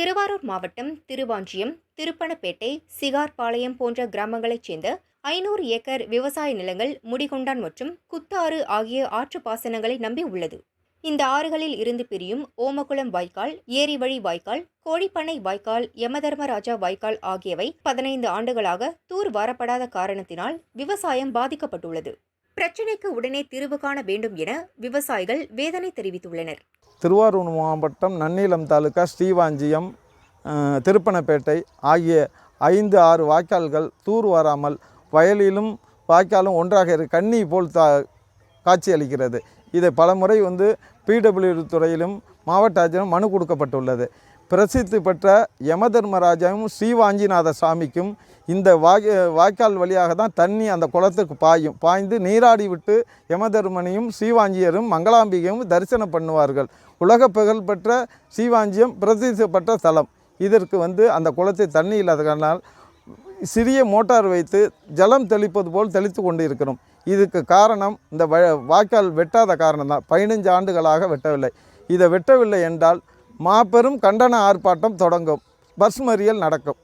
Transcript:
திருவாரூர் மாவட்டம் திருவாஞ்சியம் திருப்பணப்பேட்டை சிகார்பாளையம் போன்ற கிராமங்களைச் சேர்ந்த ஐநூறு ஏக்கர் விவசாய நிலங்கள் முடிகொண்டான் மற்றும் குத்தாறு ஆகிய ஆற்று பாசனங்களை நம்பி உள்ளது. இந்த ஆறுகளில் இருந்து பிரியும் ஓமகுளம் வாய்க்கால் ஏரி வழி வாய்க்கால் கோழிப்பண்ணை வாய்க்கால் யமதர்மராஜா வாய்க்கால் ஆகியவை பதினைந்து ஆண்டுகளாக தூர் வாரப்படாத காரணத்தினால் விவசாயம் பாதிக்கப்பட்டுள்ளது. பிரச்சினைக்கு உடனே தீர்வு காண வேண்டும் என விவசாயிகள் வேதனை தெரிவித்துள்ளனர். திருவாரூர் மாவட்டம் நன்னிலம் தாலுகா ஸ்ரீவாஞ்சியம் திருப்பனப்பேட்டை ஆகிய ஐந்து ஆறு வாய்க்கால்கள் தூர் வராமல் வயலிலும் வாய்க்காலும் ஒன்றாக இரு கண்ணி போல் தா காட்சியளிக்கிறது. இதை பலமுறை வந்து பிடபிள்யூ துறையிலும் மாவட்ட ஆட்சியரும் மனு கொடுக்கப்பட்டுள்ளது. பிரசித்தி பெற்ற யமதர்மராஜாவும் ஸ்ரீவாஞ்சிநாத சாமிக்கும் இந்த வாய் வாய்க்கால் வழியாக தான் தண்ணி அந்த குளத்துக்கு பாயும். பாய்ந்து நீராடி விட்டு யமதர்மனையும் ஸ்ரீவாஞ்சியரும் மங்களாம்பிகையும் தரிசனம் பண்ணுவார்கள். உலக புகழ்பெற்ற ஸ்ரீவாஞ்சியம் பிரசித்தி பெற்ற ஸ்தலம் இதற்கு வந்து அந்த குளத்தை தண்ணி இல்லாததனால் சிறிய மோட்டார் வைத்து ஜலம் தெளிப்பது போல் தெளித்து கொண்டு இருக்கிறோம் இதுக்கு காரணம் இந்த வ வாய்க்கால் வெட்டாத காரணம் தான் பதினஞ்சு ஆண்டுகளாக வெட்டவில்லை. இதை வெட்டவில்லை என்றால் மாபெரும் கண்டன ஆர்ப்பாட்டம் தொடங்கும். பஸ் மறியல் நடக்கும்.